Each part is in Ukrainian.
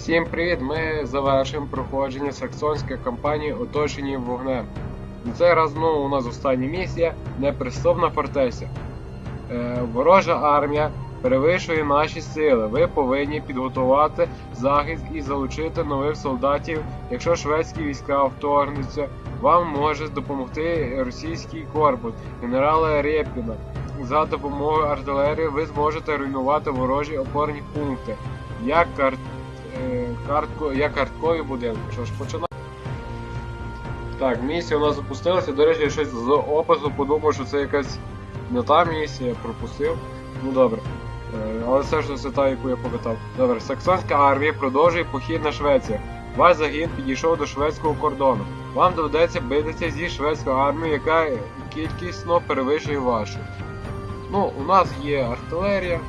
Всім привіт! Ми завершуємо проходження саксонської кампанії оточені вогнем. На цей раз знову у нас остання місія неприступна фортеця. Е, ворожа армія перевищує наші сили. Ви повинні підготувати захист і залучити нових солдатів. Якщо шведські війська вторгнуться, вам може допомогти російський корпус генерала Рєпіна. За допомогою артилерії ви зможете руйнувати ворожі опорні пункти. Як кар... картко... як карткові будинки. Що ж, починаємо. Так, місія у нас запустилася. До речі, я щось з опису подумав, що це якась не та місія, пропустив. Ну добре. Е, Але все ж це та, яку я покатав. Добре, саксонська армія продовжує похід на Швецію. Ваш загін підійшов до шведського кордону. Вам доведеться битися зі шведською армією, яка кількісно перевищує вашу. Ну, у нас є артилерія.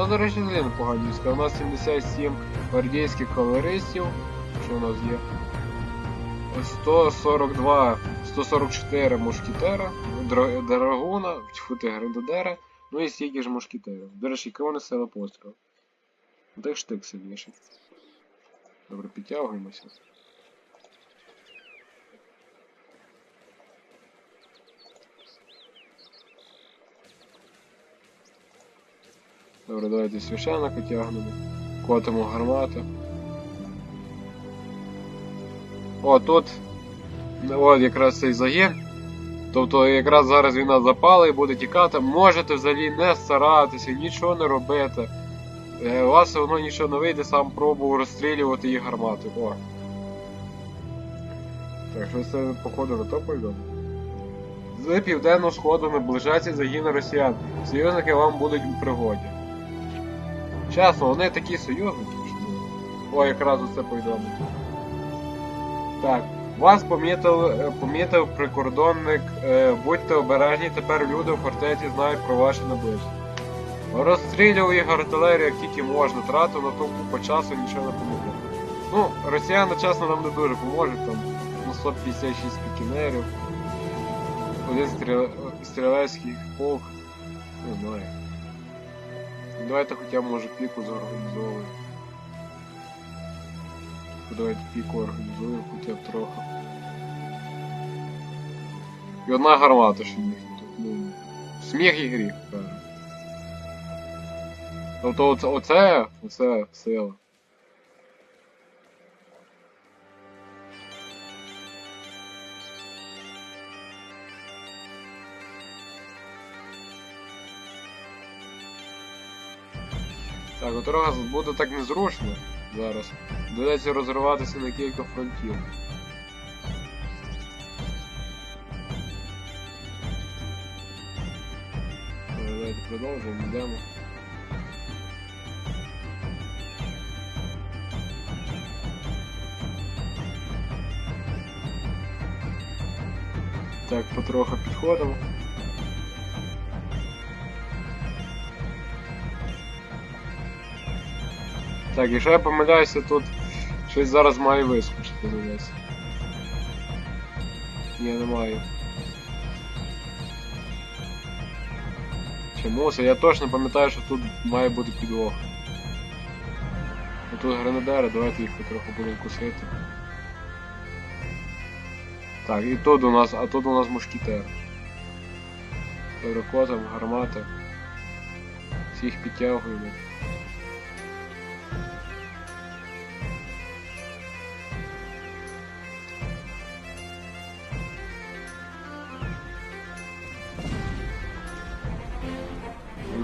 Ну, до речі, взагалі непогані війська. У нас 77 гвардійських кавалеристів. Що у нас є? 142, 144 мушкетера, драгуна, тьфу ти, гренадера, ну і стільки ж мушкетерів. До речі, вони сила пострілу? Де штик сильніший? Добре, підтягуємося. Добре, давайте священника тягнемо. Котимо гармати. О, тут. От якраз цей загін. Тобто якраз зараз війна запала і буде тікати. Можете взагалі не старатися, нічого не робити. Е, У вас все одно нічого не вийде, сам пробував розстрілювати їх гармати. О. Так, що це походу на то повідомлено? З південного сходу наближаються загіни росіян. Союзники вам будуть у пригоді. Чесно, вони такі союзники. що ну. О, якраз оце повідомлення. Так, вас помітив, е, помітив прикордонник. Е, будьте обережні, тепер люди в фортеці знають про ваше наближення. Розстрілював їх артилерію, як тільки можна, тратив на то по часу нічого не помогло. Ну, росіяни, чесно, нам не дуже поможуть, там ну, 156 пікінерів, один стріл... стрілецький полк, не знаю. Давайте хоча б може піку зорганізовуємо. Давайте піку організуємо хоча б трохи. І одна гармата ще ну, сміх і гріх, каже. Тобто оце, оце, оце сила. От раз буде так незручно зараз. Доведеться розриватися на кілька фронтів. Давайте продовжуємо, йдемо. Так, потроху підходимо. Так, якщо я помиляюся, тут щось зараз має вискочити десь. Ні, немає. Чому це? Я точно пам'ятаю, що тут має бути підвох. Тут гренадери, давайте їх потроху будемо кусити. Так, і тут у нас, а тут у нас мушкетер. Перекотом, гармати. Всіх підтягуємо.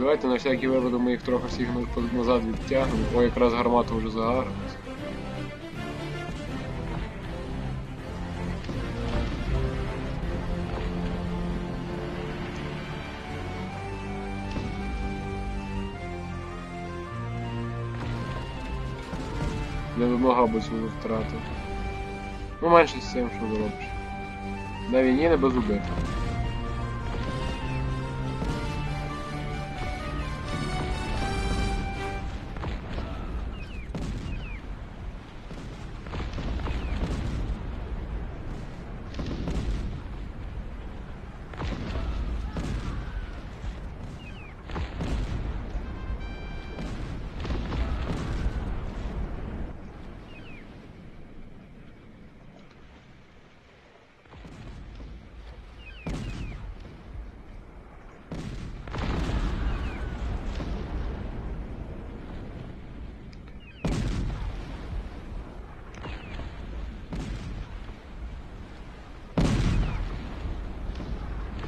Давайте на всякий випадок ми їх трохи всіх назад відтягнемо. О, якраз гармата вже загарилась. Я би нога би свою втратив. Ну менше з цим, що зробиш. На війні не без убитих.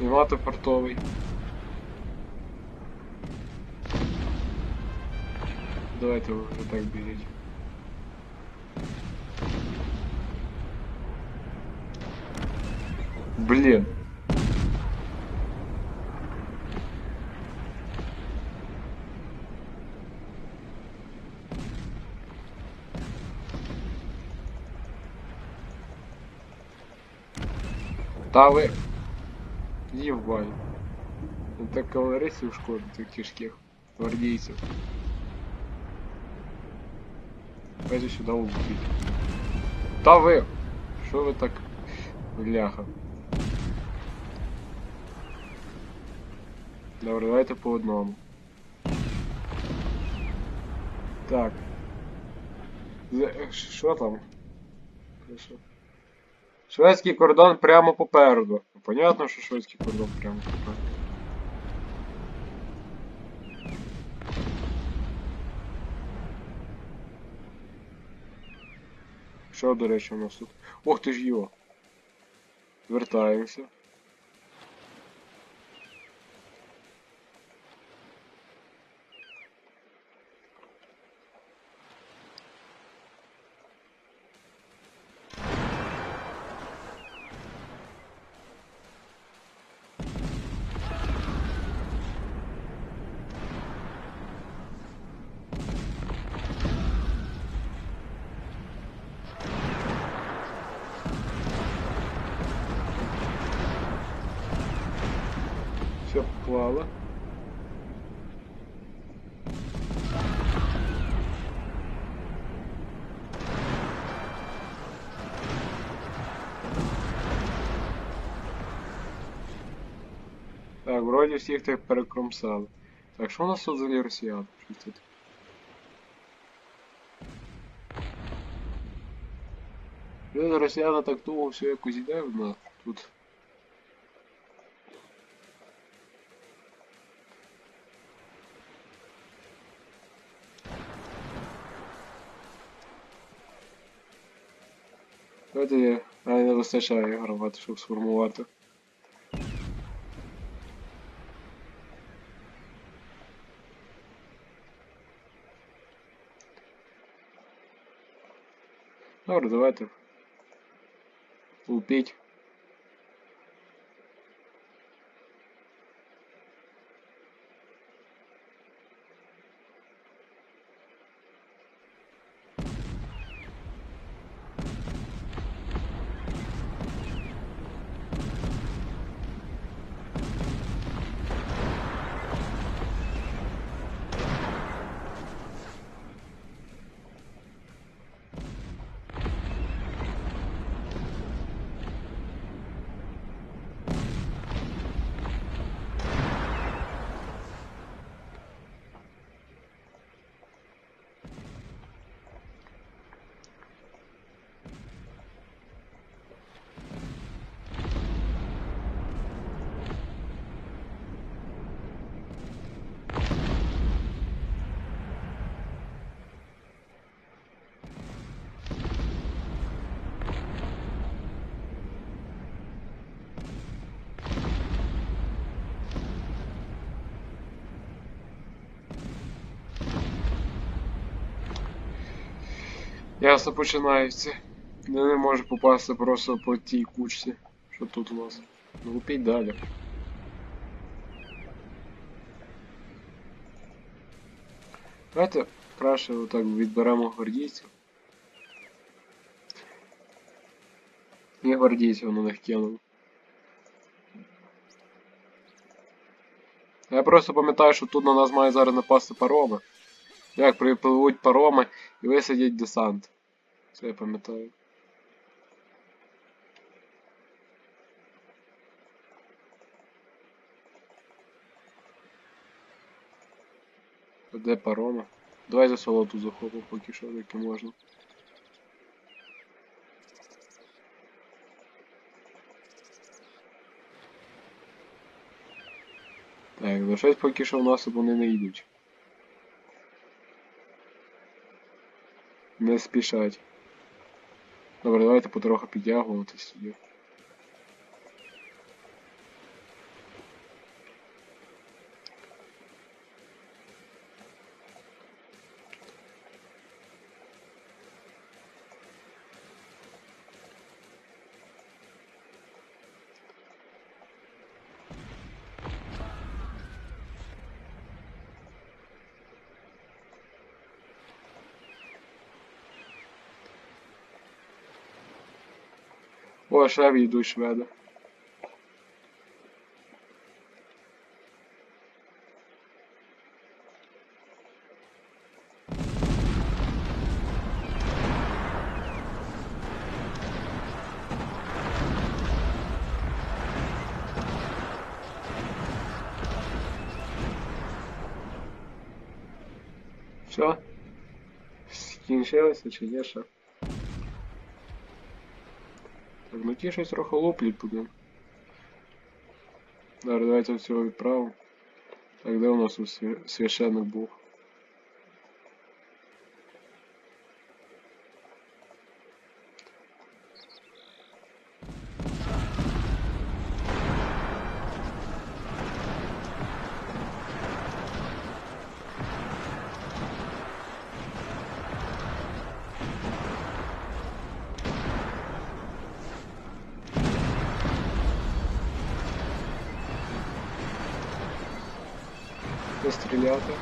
Знімати портовий. Давайте ви вже так біжіть. Блін. Та ви. Єбай. Так кавалеристів шкода, так тяжких. Гвардійців. Давайте сюди убить. Та ви! Що ви так... Бляха. Добре, давайте по одному. Так. З- Що там? Що? Шведський кордон прямо попереду. Понятно, що шведський кордон прямо попереду. Що, до речі, у нас тут? Ох ти ж його. Звертаємося. Все. Так, вроді всіх так перекромсали. Так, що у нас тут взагалі росіян? Щось тут. Люди росіяни так довго все якось йде в нас тут. Давайте а не вистачає гравати, щоб сформувати. Добре, давайте. Лупіть. Ясно починається. Не, не може попасти просто по тій кучці. Що тут у нас? Ну, лупіть далі. Давайте краще отак відберемо гвардійців. І гвардійців на них кинув. Я просто пам'ятаю, що тут на нас має зараз напасти пароми. Як припливуть пароми і висадять десант. Це я пам'ятаю. Де пароми? Давай за солоту захопу поки що, доки можна. Так, лишать поки що в нас вони не йдуть. Не спішать. Добре, давайте потроху підтягуватись О, ще йдуть шведи. Все? Скінчилося чи є ще? Так, ну ті щось трохи луплять буде. Зараз давайте всього відправимо. Так, де у нас священник був? Постріляти.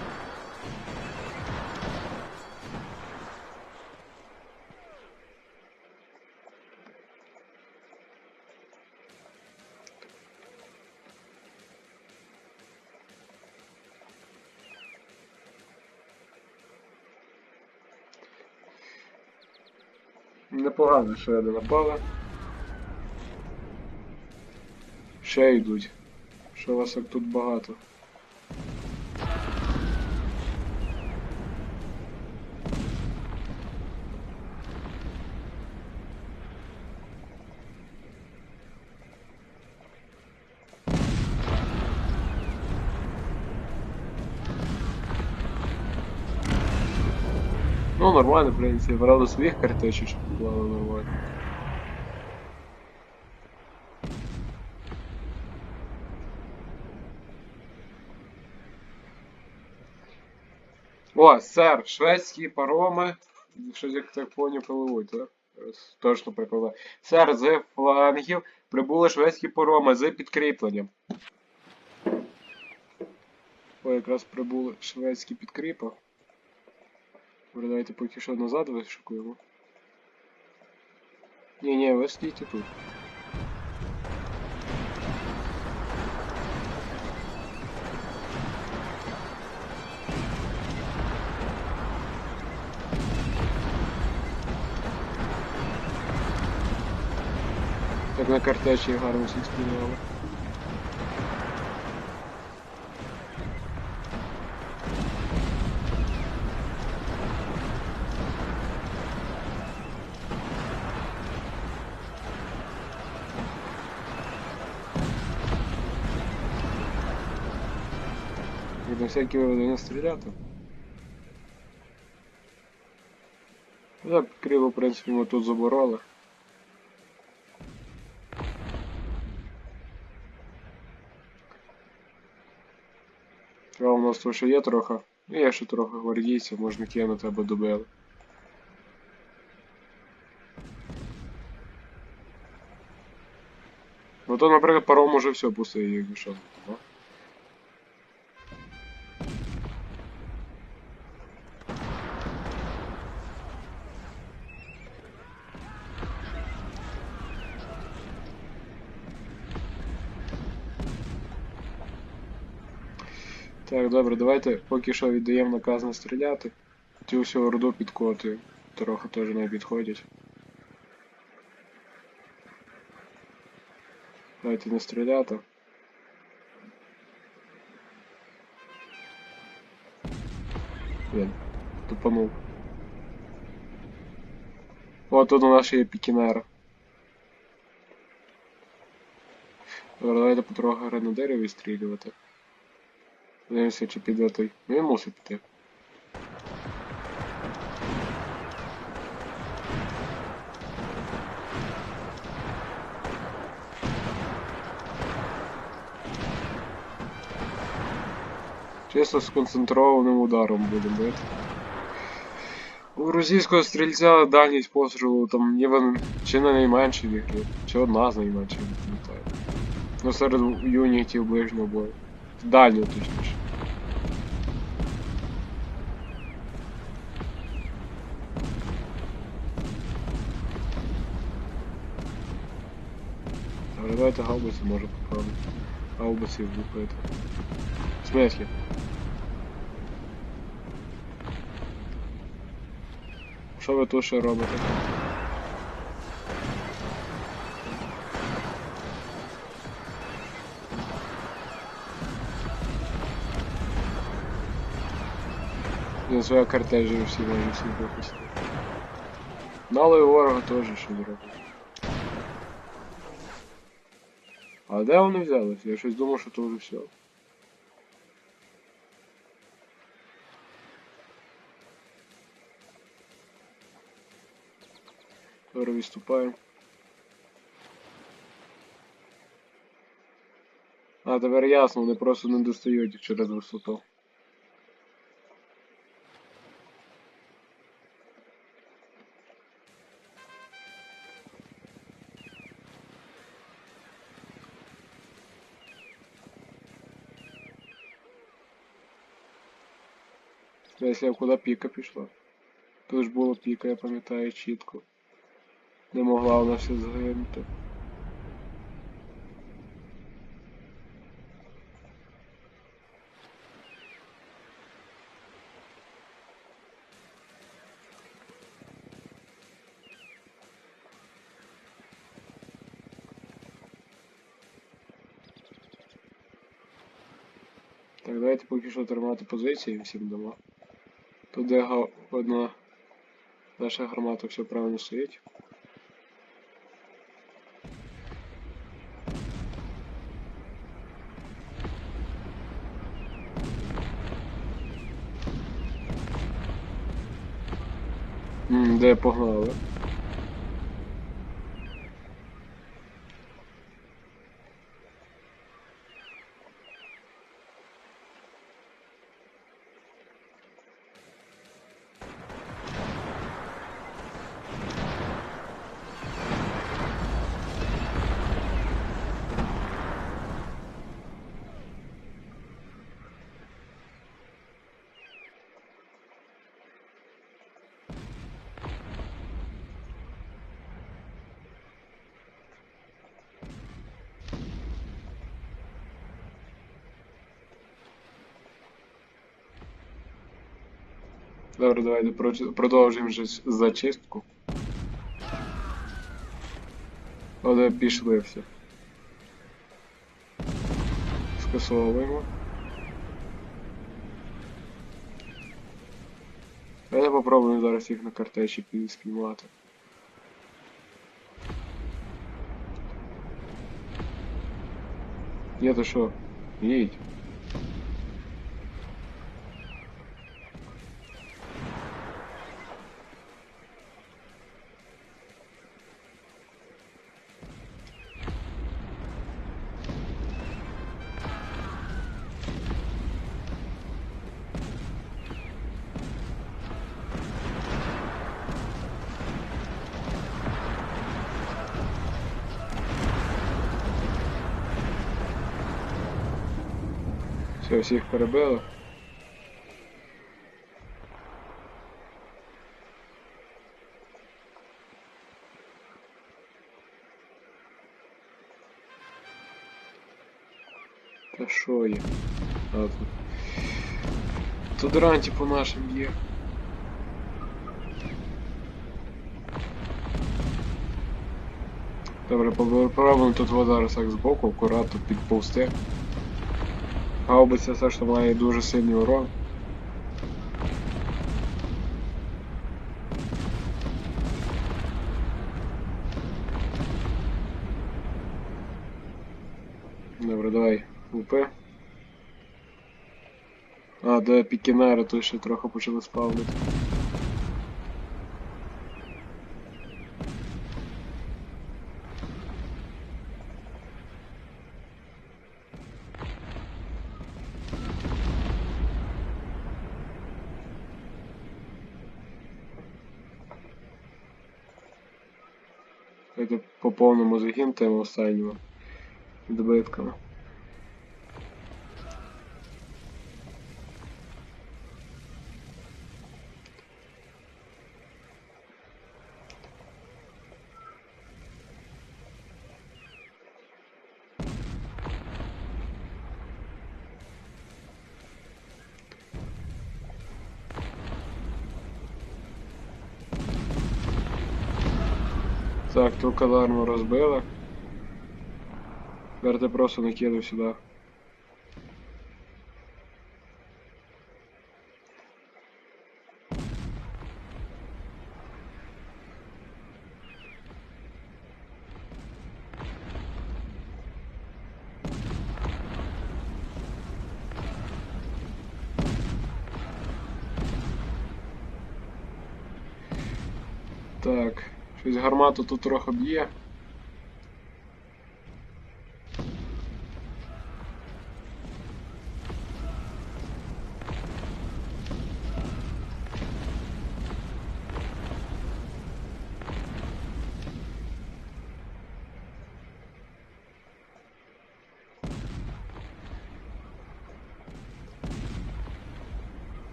Непогано шведи напали. Ще йдуть. Що вас як тут багато? Ну, нормально, в принципі, брали своїх картечів, щоб було нормально. О, сер, шведські пароми. Щось як так поняв пливуть, так? Точно припливе. Сер, з флангів прибули шведські пароми з підкріпленням. О, якраз прибули шведські підкріпи. Добре, давайте поки що назад вишикуємо. Ні, ні, ви стійте тут. Так на картечі гарно всіх сприйняли. На всякі виводи не стріляти. Так, криво, в принципі, ми тут забороли. А у нас тут ще є трохи. Є ще трохи гвардійців, можна кинути або добили. Ну то, наприклад, паром уже все пустий, що. да? Так, добре, давайте поки що віддаємо наказ не стріляти. Цю всю орду підкотуємо. Трохи теж не підходять. Давайте не стріляти. Блін, тупанув. О, тут у нас ще є пікінера. Добре, давайте потрохи гранадирів відстрілювати. Подивимося, чи піде той. Він мусить піти. Чисто сконцентрованим ударом будемо бити. У російського стрільця дальність пострілу там ніби чи не найменші в чи одна з найменших, не пам'ятаю. Ну серед юнітів ближнього бою. Дальнього точніше. Давайте гаубиці може попробуємо. Гаубиці влупити. В смислі? Що ви тут ще робите? Своя картежі всі може всі випустити. Мало і ворога теж що зробить. А де вони взялися? Я щось думав, що то вже все. Добре, відступаємо. А, тепер ясно, вони просто не достають через висоту. Десь я куди піка пішла. Тут ж було піка, я пам'ятаю чітко. Не могла вона все згинути. Так, давайте поки що тримати позиції всім дамо. Тут де одна наша гармата все правильно стоїть. Де погнали? Добре, давайте проч- продовжуємо вже з- зачистку. Але пішли все. Скасовуємо. Давайте попробуємо зараз їх на картечі пі- спіймати. Ні, то що? Їдь. Все, всіх перебили. Та що є? А, тут. Тут ранті по нашим є. Добре, попробуємо тут вот зараз так збоку, акуратно підповзти. Гаубиця все ж має дуже сильний урон. Добре, давай, УП. А, де пікінери то ще трохи почали спавнити. Давайте по повному загін тими останніми відбитками. Так, ту казарму розбили. Тепер ти просто накидав сюди. Так, щось гармату тут трохи б'є.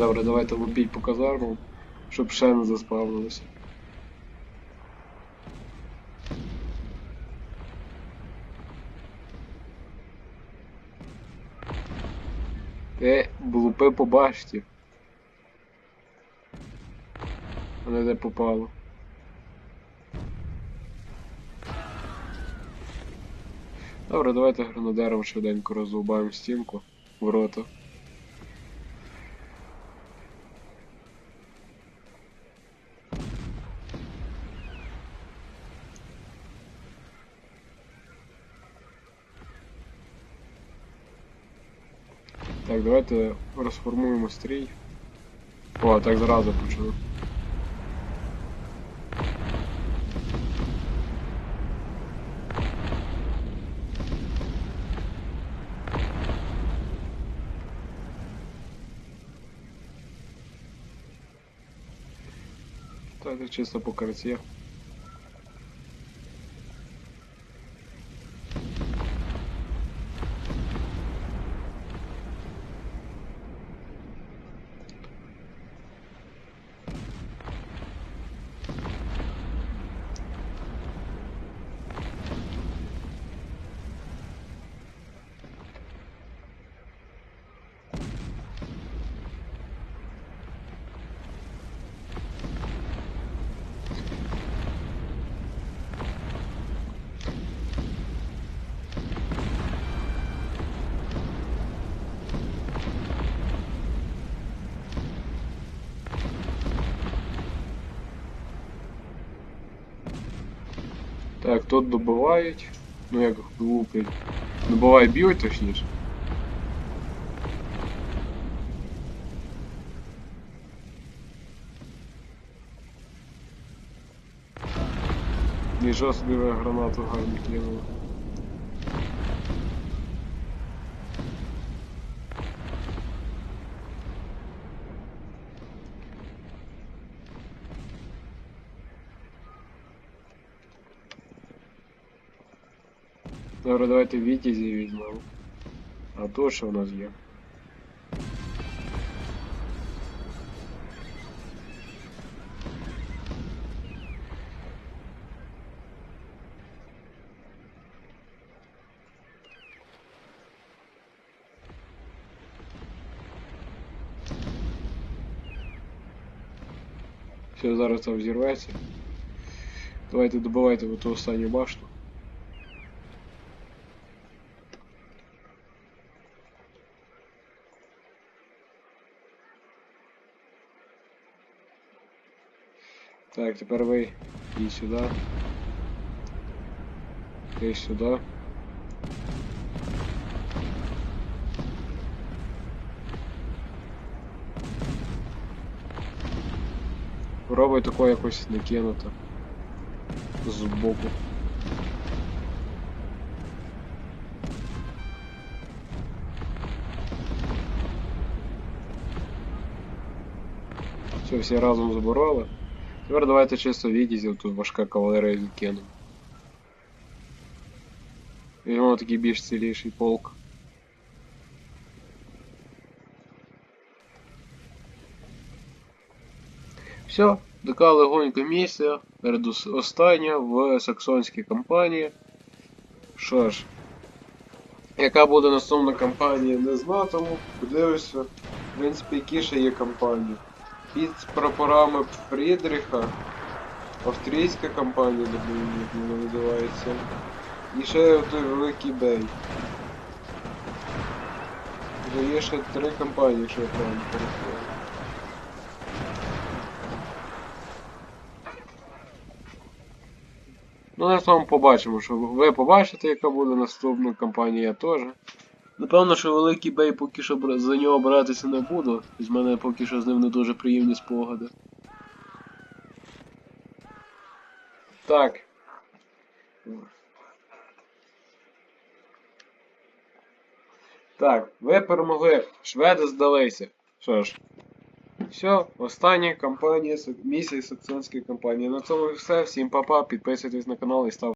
Добре, давайте лупіть по казармам, щоб ще не заспавнилося. Е, лупи по башті. Не де попало. Добре, давайте гранадером швиденько роздовбаємо стінку, ворота. Так, давайте розформуємо стрій. О, так зразу почали. Так, чисто по карті. Так, тут добивають. Ну як луплять. Добивають білий точніше. Собі ви гранату гарно кинули. Добре, давайте вітязі візьмемо. А то що у нас є? Все, зараз це взірветься. Давайте добивайте в ту останню башту. Так, тепер ви і сюди. І сюди. Пробуй тако якось накинути. З боку. Все, всі разом забороли. Тепер давайте чисто відізів, тут важка кавалерія відкинемо. Візьмемо такий більш ціліший полк. Все, така легонька місія, перед остання в саксонській кампанії. Що ж, яка буде наступна кампанія, не знатиму. Подивлюся. принципі, які є компанії. Під прапорами Фрідріха. Австрійська компанія, вона називається. І ще той великий бей. Вже є ще три компанії, якщо я правильно порахував. Ну, на цьому побачимо, що ви побачите, яка буде наступна кампанія я теж. Напевно, що великий бей поки що за нього братися не буду. З мене поки що з ним не дуже приємні спогади. Так. Так, ви перемогли. Шведи здалися. Що ж. Все, остання кампанія, місія саксонської кампанії. На цьому все. Всім па-па, підписуйтесь на канал і ставте.